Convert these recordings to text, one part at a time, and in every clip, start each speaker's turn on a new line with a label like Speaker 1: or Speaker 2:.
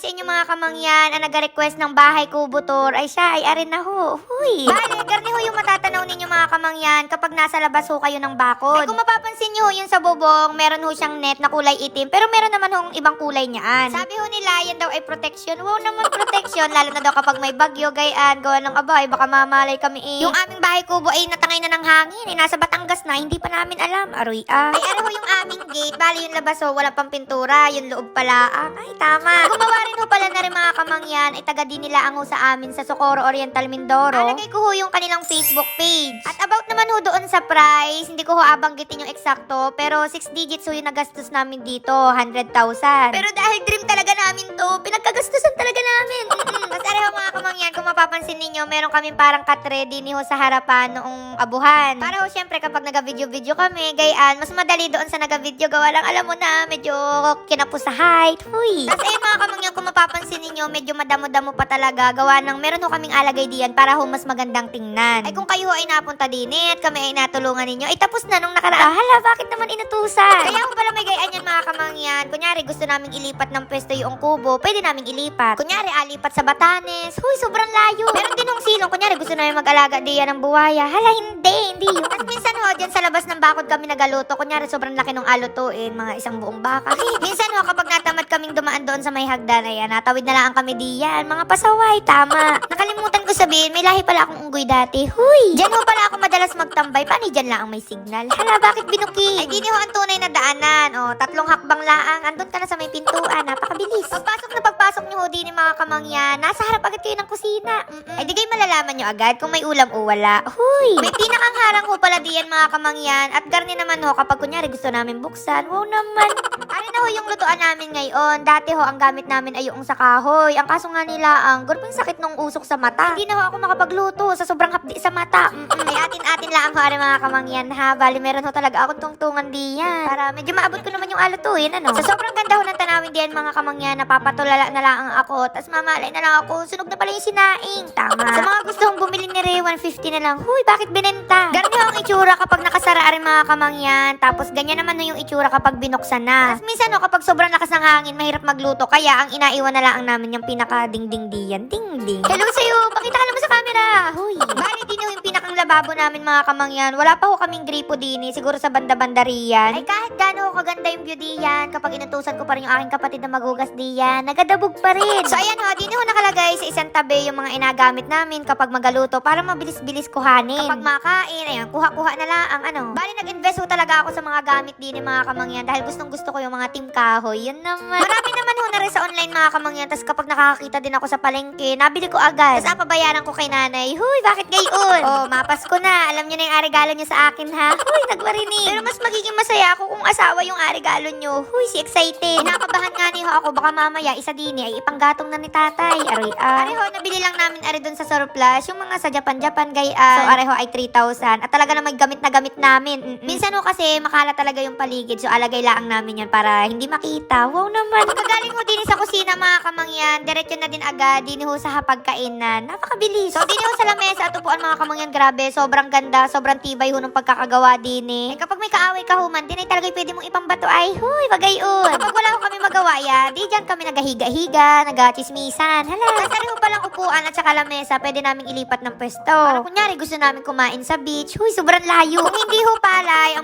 Speaker 1: sa inyo mga kamangyan ang nag-request ng bahay kubo tour ay siya ay arin na ho. Huy. Bale, garni ho yung matatanaw ninyo mga kamangyan kapag nasa labas ho kayo ng bakod. Ay kung mapapansin nyo ho yun sa bubong, meron ho siyang net na kulay itim pero meron naman hong ibang kulay niyaan. Sabi ho nila, yan daw ay protection. Wow naman protection, lalo na daw kapag may bagyo, gayaan, gawa ng abay, baka mamalay kami eh. Yung aming bahay kubo ay natangay na ng hangin, eh, nasa Batangas na, hindi pa namin alam. Aroy ah. Ay, ano ho yung aming gate, bali yung labas ho, wala pang pintura, yung loob pala. Ah, ay, tama. Gumawa ho pala na rin mga kamangyan, ay taga din nila ang sa amin sa Socorro Oriental Mindoro. Alagay ko ho yung kanilang Facebook page. At about naman ho doon sa price, hindi ko ho abanggitin yung eksakto, pero 6 digits ho yung nagastos namin dito, 100,000. Pero dahil dream talaga namin to, pinagkagastusan talaga namin. Mapapansin ninyo, meron kaming parang cut-ready ni ho sa harapan noong abuhan. Para ho syempre kapag naga-video-video kami, gayaan, mas madali doon sa naga-video, gawa lang alam mo na, medyo kinapos sa height. Huy. Tapos ayun mga kamangyan, kung mapapansin ninyo, medyo madamo-damo pa talaga, gawa ng meron ho kaming alagay diyan para ho mas magandang tingnan. Ay kung kayo ho ay napunta din eh, at kami ay natulungan ninyo, ay tapos na nung nakaraan. Hala, bakit naman inutusan? Kaya ho pala may gayaan yan mga kamangyan. Kunyari gusto naming ilipat ng pwesto yung kubo, pwede naming ilipat. Kunyari alipat sa Batanes, huy, sobrang layo. Meron din hong silong, kunyari gusto namin mag-alaga diyan ng buwaya. Hala, hindi, hindi yun. At minsan ho, dyan sa labas ng bakod kami nagaluto, kunyari sobrang laki ng alutuin, mga isang buong baka. minsan ho, kapag natamad kaming dumaan doon sa may hagdan, ayan, natawid na lang kami diyan. Mga pasaway, tama. Nakalimutan ko sabihin, may lahi pala akong unggoy dati. Huy! Diyan ho pala ako madalas magtambay. Paano dyan lang ang may signal? Hala, bakit binuki? Ay, di ho ang tunay na daanan. O, tatlong hakbang laang. Andun ka na sa may pintuan. Napakabilis. Pagpasok na pagpasok niyo ho din ni mga kamangyan, nasa harap agad kayo ng kusina. Mm-mm. Ay, di kayo malalaman nyo agad kung may ulam o wala. Huy! May tinakang harang ho pala diyan mga kamangyan. At garni naman ho kapag kunyari gusto namin buksan. Wow naman. Ano na ho yung lutuan namin ngayon? Dati ho, ang gamit namin ay yung sa kahoy. Ang kaso nga nila, ang gurping sakit nung usok sa mata. Hindi na ho ako makapagluto sa sobrang hapdi sa mata. Mm-mm. May atin-atin lang ho, ari mga kamangyan ha. Bali, meron ho talaga akong tungtungan diyan. Para medyo maabot ko naman yung alutuin, ano? Sa sobrang ganda ho ng tanawin diyan mga kamangyan, napapatulala na lang ang ako. Tapos mamalay na lang ako, sunog na pala yung sinaing. Tama. Sa mga gustong bumili Ray, 150 na lang. Huy, bakit binenta? Ganun ang itsura kapag nakasara rin mga kamangyan. Tapos ganyan naman na yung itsura kapag binuksan na. Tapos minsan ho, kapag sobrang lakas ng hangin, mahirap magluto. Kaya ang inaiwan na lang namin yung pinaka-ding-ding diyan. Ding-ding. Hello sa'yo, pakita ka naman sa camera. Huy. Bali ho yung lababo namin mga kamangyan. Wala pa ho kaming gripo din eh. Siguro sa banda-banda riyan. Ay kahit gaano kaganda yung view diyan, kapag inutusan ko pa rin yung aking kapatid na magugas diyan, nagadabog pa rin. So ayan ho, din ho nakalagay sa isang tabi yung mga inagamit namin kapag magaluto para mabilis-bilis kuhanin. Kapag makain, ayan, kuha-kuha na lang ang ano. Bali nag-invest ho talaga ako sa mga gamit din ng mga kamangyan dahil gustong gusto ko yung mga team kahoy. Yun naman. Marami naman ho na rin sa online mga kamangyan. Tapos kapag nakakakita din ako sa palengke, nabili ko agad. Tapos pabayaran ko kay nanay. Huy, bakit gayon? Oh, mapas ko na. Alam niyo na yung arigalo niyo sa akin ha. Huy, nagwarinig. Pero mas magiging masaya ako kung asawa yung arigalo niyo. Huy, si excited. Inakabahan nga ni ho ako baka mamaya isa din eh, ay ipanggatong na ni tatay. Aroy ah. Areho, nabili lang namin ari doon sa surplus. Yung mga sa Japan-Japan gayaan. So areho ay 3,000. At talaga namang gamit na gamit namin. Mm-mm. Minsan ho kasi makala talaga yung paligid. So alagay lang namin yan para hindi makita. Wow naman. Pagkagaling ho din sa kusina mga kamangyan, diretso na din agad din ho sa hapagkainan. Napakabilis. So din ho sa lamesa at upuan mga kamangyan, grabe. Sobrang ganda, sobrang tibay ho ng pagkakagawa din eh. Kapag may kaaway ka human, din ay talaga pwede mong ipambato ay, huy, bagayon. Kapag wala ho kami magawa ya, di dyan kami nagahiga-higa, nagachismisan. Hala, kasari ho palang upuan at saka lamesa, pwede naming ilipat ng pwesto. Para kunyari gusto namin kumain sa beach, huy, sobrang layo. Kung hindi ho ang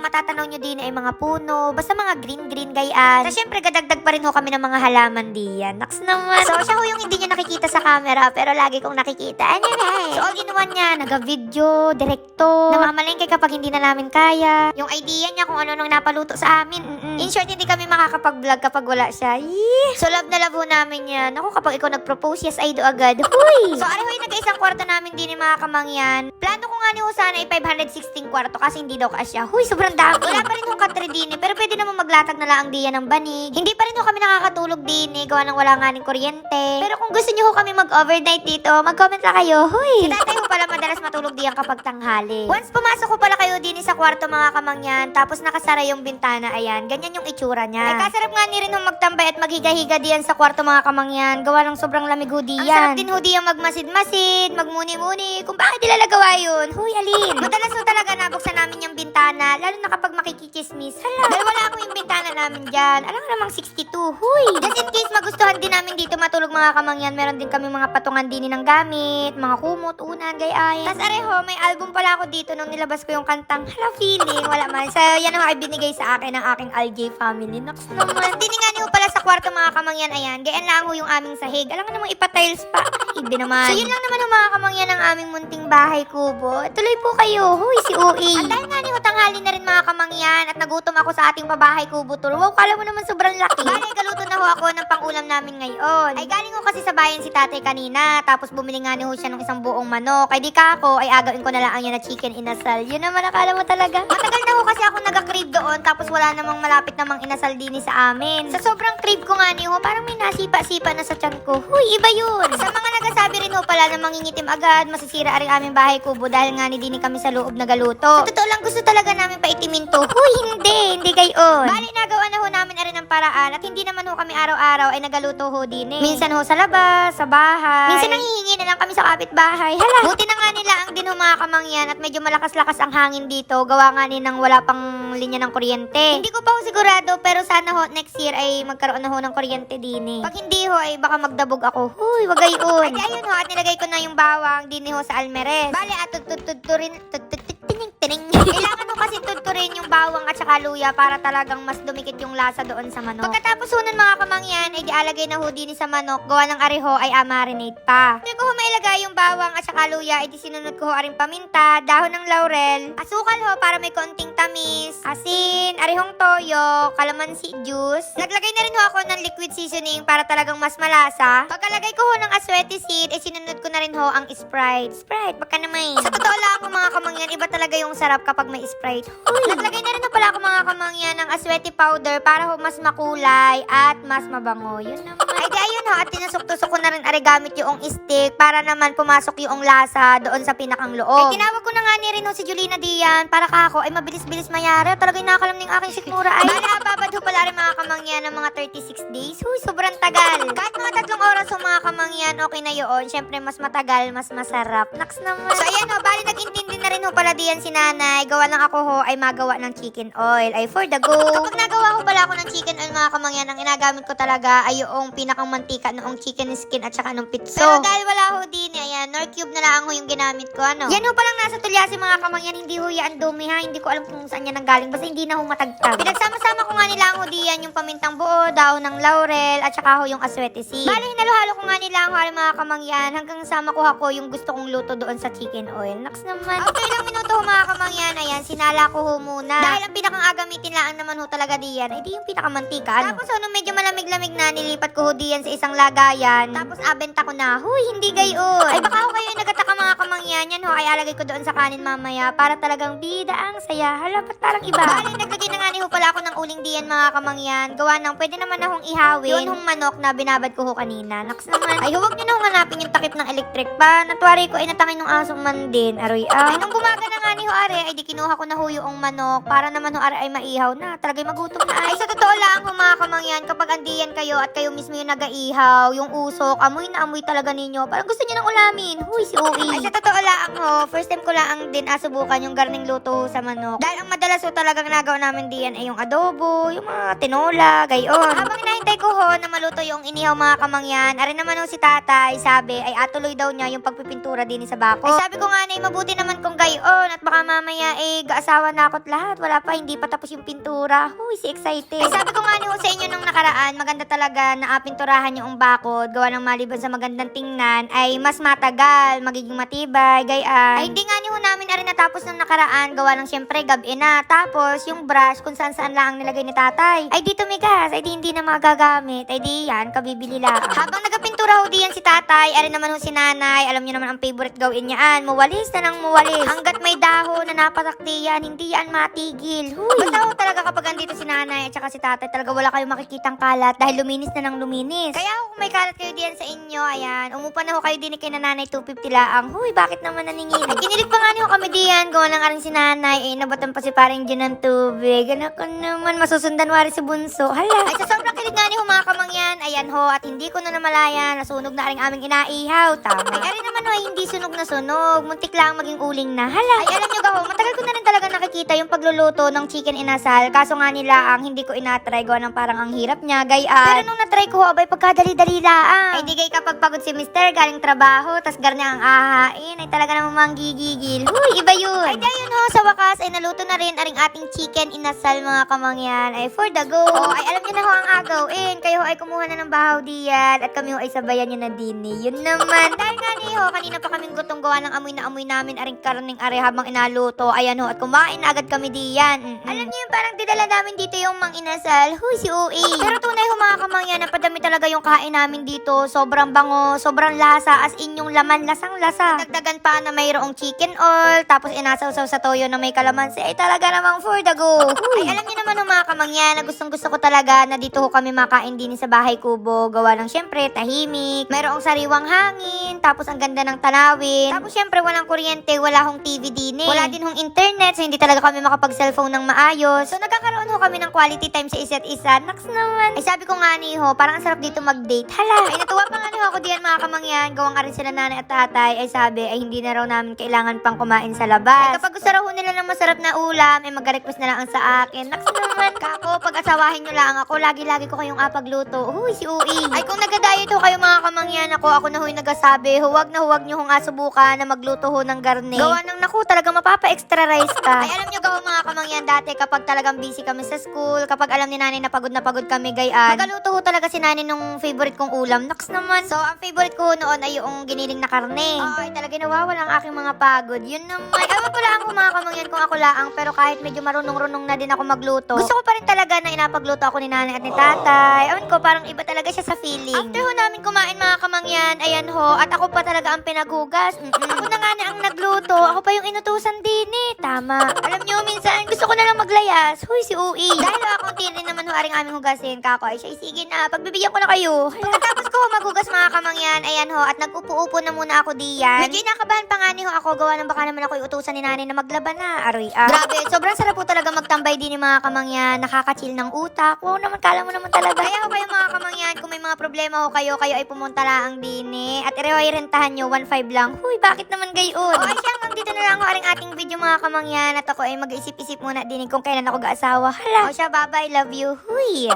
Speaker 1: matatanaw nyo din ay mga puno, basta mga green-green gayaan. So, syempre, gadagdag pa rin ho kami ng mga halaman diyan. Naks naman. So, siya ho yung hindi nyo nakikita sa camera, pero lagi kong nakikita. Ano na eh. So, all in one niya, naga-video, direkto, namamalengke kapag hindi na namin kaya. Yung idea niya kung ano nung napaluto sa amin. Mm-mm. In short, hindi kami makakapag-vlog kapag wala siya. Yee! So, love na love ho namin yan. Ako, kapag ikaw nag-propose, yes, I do agad. Huy! So, ano ho yung nag-isang kwarto namin din ni mga kamangyan. Plano ko nga ni ho sana ay 516 kwarto kasi hindi daw kasya. Huy, sobrang dami. Wala pa rin ho katre din eh, pero pwede naman maglatag na lang ang diya ng banig. Hindi pa rin ho kami nakakatulog din eh, gawa ng wala nga ng kuryente. Pero kung gusto niyo ho kami mag-overnight dito, mag-comment lang kayo. Huy! Si tatay ho pala madalas matulog diyan kapag tanghali. Once pumasok ko pala kayo din sa kwarto mga kamangyan, tapos nakasara yung bintana, ayan, ganyan yung itsura niya. Ay, kasarap nga ni rin ho magtambay at maghiga-higa diyan sa kwarto mga kamangyan, gawa ng sobrang lamig ho diyan. Ang sarap din ho diyan magmasid-masid, magmuni-muni, kung bakit nila nagawa yun. Huy, alin? Madalas ho talaga nabuksan namin yung bintana, lalo na kapag makikichismis. Hala, dahil wala ako yung bintana namin dyan. Alam mo namang 62, huy. Just in case magustuhan din namin dito matulog mga kamangyan. Meron din kami mga patungan din ng gamit, mga kumot, unan, gayayan. Tapos areho, may album pala ako dito nung nilabas ko yung kantang Hala Feeling. Wala man. So, yan ang ay binigay sa akin ng aking LJ family. Naks naman. Diningan ho pala sa kwarto mga kamangyan. Ayan, gayan lang ho yung aming sahig. Alam nga namang ipatiles pa. Hindi naman. So, yun lang naman ho mga kamangyan ang aming munting bahay kubo. Tuloy po kayo. Huy, si Ui. At dahil nga ni tanghali na rin mga kamangyan at nagutom ako sa ating pabahay kubo tour. Wow, kala mo naman sobrang laki. Bale, galuto na ho ako ng pangulam namin ngayon. Ay, galing ho kasi sa bayan si tatay kanina. Tapos bumili nga ni ho siya ng isang buong manok. Ay, di ka ako, ay agawin ko na lang yan na chicken inasal. Yun naman, akala mo talaga. Matagal na ho kasi ako nagka-crave doon. Tapos wala namang malapit namang inasal din sa amin. Sa sobrang crave ko nga ni ho, parang may nasipa-sipa na sa tiyan ko. Huy, iba yun. Sa mga nagsasabi rin ho pala na mangingitim agad, masisira ang aming bahay kubo dahil nga ni Dini kami sa loob na galuto. Sa totoo lang gusto talaga namin paitimin to. Huy, hindi, hindi gayon. Bali, nagawa na ho namin rin ng paraan at hindi naman ho kami araw-araw ay nagaluto ho din eh. Minsan ho sa labas, sa bahay. Minsan nanghihingi na lang kami sa kapitbahay. Hala, buti na nga nila ang din ho mga kamangyan at medyo malakas-lakas ang hangin dito. Gawa nga ni nang wala pang linya ng kuryente. Hindi ko pa ho sigurado pero sana ho next year ay magkaroon na ho ng kuryente din eh. Pag hindi ho ay baka magdabog ako. Huy, wag gayon. Ay, ayun ho at nilagay ko na yung bawang din ho sa almeres. Bale at tutututturin kasi tutturin yung bawang at saka luya para talagang mas dumikit yung lasa doon sa manok. Pagkatapos ho nun mga kamangyan ay dialagay na ho din sa manok. Gawa ng areho ay amarinate pa. Hindi ko mailagay yung bawang at saka luya ay sinunod ko ho aring paminta, dahon ng laurel, asukal ho para may konting tamis, asin, arehong toyo, kalamansi juice. Naglagay na rin ho ako ng liquid seasoning para talagang mas malasa. Pagkalagay ko ho ng aswete seed, ay sinunod ko na rin ho ang Sprite. Sprite, baka naman. Sa totoo lang mga kamangyan, iba talaga yung sarap kapag may Sprite. Uy! Naglagay na rin ho pala ako mga kamangyan ng aswete powder para ho mas makulay at mas mabango. Yun naman. Ay di ayun ho, at tinusok-tusok ko na rin ari gamit yung stick para naman pumasok yung lasa doon sa pinakang loob. Ay tinawag ko na nga ni rin ho si Julina Dian para ka ako ay mabilis-bilis mayari. Talaga nakakalam ng aking sikmura ay. Bala, babad ho pala rin mga kamangyan ng mga 36 days. Huy, sobrang tagal. Kahit mga tatlong oras ho mga kamangyan, okay na yun. Siyempre, mas matagal, mas masarap. Naks naman. So ayan ho, bali nag-intindi na rin ho pala diyan si nanay. Gawa lang ako ho ay magawa ng chicken oil. Ay for the go. Kapag nagawa ko pala ako ng chicken oil mga kamangyan, ang inagamit ko talaga ay yung pinakang mantika noong chicken skin at saka nung pitso. Pero dahil wala ho din, ayan, nor cube na lang ho yung ginamit ko, ano. Yan ho palang nasa tulyasi mga kamangyan, hindi ho yan dumi ha. Hindi ko alam kung saan yan nanggaling. Basta hindi na ho matagtag. Pinagsama-sama ko nga nila ho diyan yung pamintang buo, daw ng laurel, at saka ho yung aswete seed. Bali, hinalo-halo ko nga nila ho mga kamangyan hanggang sa makuha ko yung gusto kong luto doon sa chicken oil. Naks naman. Okay lang minuto ho mga kamangyan. Ayan, sinala ko ho muna. Dahil ang pinakang agamitin lang naman ho talaga diyan, ay di yung pinakamantika. Ano? Tapos ho, nung medyo malamig-lamig na, nilipat ko ho diyan sa isang lagayan. Tapos abenta ko na, huy, hindi gayon. Ay baka ho kayo yung nagataka mga kamangyan. Yan ho, ay alagay ko doon sa kanin mamaya para talagang bida ang saya. Hala, ba't parang iba? Bali, naglagay na nga ni ho pala ako ng uling diyan mga kamangyan. Gawa ng pwede naman na hong ihawin. Yun hong manok na binabad ko ho kanina. Naks naman. Ay, huwag nyo na hong hanapin yung takip ng electric pa. Natwari ko ay natangin ng asong man din. Aroy ah. Ay, nung bumaga na nga ni ho are, ay di kinuha ko na ho yung manok para naman ho ay maihaw na. Talagang magutom na ay. Sa totoo lang ho mga kamangyan, kapag andiyan kayo at kayo mismo yung nagaihaw, yung usok, amoy na amoy talaga ninyo. Parang gusto niyo nang ulamin. Huy, si Ui. Ay, sa totoo lang ho, first time ko lang din asubukan yung garning luto sa manok. Dahil ang madalas ho talagang nagawa namin diyan ay yung adobo, yung mga tinola, gayon. Habang hinahintay ko ho na maluto yung inihaw mga kamangyan, ari naman ho si tatay, sabi, ay atuloy daw niya yung pagpipintura din sa bako. Ay sabi ko nga na, mabuti naman kung gayon at baka mamaya eh, gaasawa na ako't lahat. Wala pa, hindi pa tapos yung pintura. Huy, si excited. Ay sabi ko nga ni sa inyo nung nakaraan, maganda talaga na apinturahan yung bakod, gawa ng maliban sa magandang tingnan, ay mas matagal, magiging matibay, gayaan. Ay hindi nga ni namin ari natapos nung nakaraan, gawa ng syempre gabi na. Tapos yung brush kung saan saan lang ang nilagay ni tatay. Ay di tumigas, ay di hindi na magagamit. Ay di yan, kabibili lang. Habang nagapintura ho diyan si tatay, ari naman ho si nanay, alam niyo naman ang favorite gawin niyaan, muwalis na nang muwalis. Hanggat may dahon na napatakti yan, hindi yan matigil. Huy. Basta ho talaga kapag andito si nanay at saka si tatay, talaga wala kayong makikitang kalat dahil luminis na nang luminis. Kaya ho, kung may kalat kayo diyan sa inyo, ayan, umupa na ho kayo din kay nanay 250 laang. Huy, bakit naman naningin? Ay, kinilig pa nga niyo kami diyan. Gawa lang aring si nanay. Eh, nabatan pa si paring dyan ng tubig. Anak ko naman, masusundan wari si Bunso. Hala. Ay, sa sobrang kilig nga niyo mga kamangyan. Ayan ho, at hindi ko na namalayan. Nasunog na aring aming inaihaw. Tama. Ay, arin naman ho, hindi sunog na sunog. Muntik lang maging uling na. Hala. Ay, alam niyo gaho, matagal ko na rin talaga nakikita yung pagluluto ng chicken inasal. Kaso nga nila ang hindi ko inatry. Gawa ng parang ang hirap niya. Gayaan. Pero nung natry ko abay pagkadali-dali laang. Ay, di gay kapag pagod si mister, galing trabaho, tas garnya ang ahain. Ay, talaga namang manggigigil. Huy, iba yun. Ay, dahil ho, sa wakas, ay naluto na rin aring ating chicken inasal mga kamangyan. Ay, for the go. Oh, ay, alam niyo na ho ang agawin. Kayo ho ay kumuha na ng bahaw diyan. At kami ho ay sabayan niyo na din eh. Yun naman. Dahil nga ni ho, kanina pa kaming gutong gawa ng amoy na amoy namin aring karning are habang inaluto. Ayan ho, at kumain na agad kami diyan. Mm-mm. Alam niyo yung parang didala namin dito yung mang inasal. Huy, si Ui. Pero tunay ho mga kamangyan, napadami talaga yung kain namin dito. Sobrang bango, sobrang lasa, as in yung laman, lasang lasa. Dagdagan pa na mayroong chicken oil, tapos inasaw-saw sa toyo na may kalamansi. Ay talaga namang for the go. Ay alam niyo naman ho mga kamangyan, na gustong gusto ko talaga na dito ho kami makain din sa bahay kubo. Gawa ng syempre, tahimik, mayroong sariwang hangin, tapos ang ganda ng tanawin. Tapos syempre walang kuryente, wala hong TV din eh. Wala din hong internet, so hindi talaga kami makapag-cellphone ng maayos. So nagkakaroon ho kami ng quality time sa isa't isa. Naks naman. Ay sabi ko nga ni ho, parang ang sarap dito mag-date. Hala, ay natuwa pa nga ni ho ako diyan mga kamangyan. Gawang arin sila nanay at tatay. Ay sabi, ay hindi na raw namin kailangan pang kumain sa labas. Ay kapag gusto raw ho nila ng masarap na ulam, ay mag-request na lang ang sa akin. Naks naman. Kako, pag asawahin nyo lang ako, lagi-lagi ko kayong apagluto. Uy, si Ui. Ay kung nagda-diet ho kayo mga kamangyan ako, ako na ho'y nagasabi, huwag na huwag nyo hong asubukan na magluto ho ng garne. Gawa ng naku, talaga mapapa-extra rice ka. Ay alam nyo gawa mga kamangyan dati kapag talagang busy kami sa school, kapag alam ni nanay na pagod na pagod kami gayaan, magaluto ho talaga si nanay nung favorite kong ulam. Naks naman. So, ang favorite ko noon ay yung giniling na karne. Ay, talaga nawawala ang aking mga pagod. Yun naman. Ay, ewan ko lang kung mga kamangyan kung ako laang, pero kahit medyo marunong-runong na din ako magluto, gusto ko pa rin talaga na inapagluto ako ni nanay at ni tatay. Ewan ko, parang iba talaga siya sa feeling. After ho namin kumain mga kamangyan, ayan ho, at ako pa talaga ang pinaghugas. Mm-mm. Ako na nga na ang nagluto, ako pa yung inutusan din eh. Tama. Alam nyo, minsan gusto ko na lang maglayas. Huy, si Ui. Dahil ho akong tinin naman ho aring aming hugasin, kako ay siya, sige na, pagbibigyan ko na kayo. Pagkatapos ko maghugas mga kamangyan, ayan ho, at nag-upo-upo na muna ako diyan. Medyo inakabahan pa nga ni ho ako, gawa ng baka naman ako iutusan ni nanay na maglaban na. Aroy ah. Grabe, sobrang sarap po talaga magtambay din ni mga kamangyan, nakaka-chill ng utak. Wow naman, kala mo naman talaga. Kaya ho kayo mga kamangyan, kung may mga problema ho kayo, kayo ay pumunta lang din eh. At i rentahan nyo, 1.5 lang. Huy, bakit naman gayon? O ay siya, hanggang dito na lang ho aring ating video mga kamangyan. At ako ay mag-isip-isip muna din kung kailan ako ga-asawa. Hala. O siya, bye-bye, love you. Huy.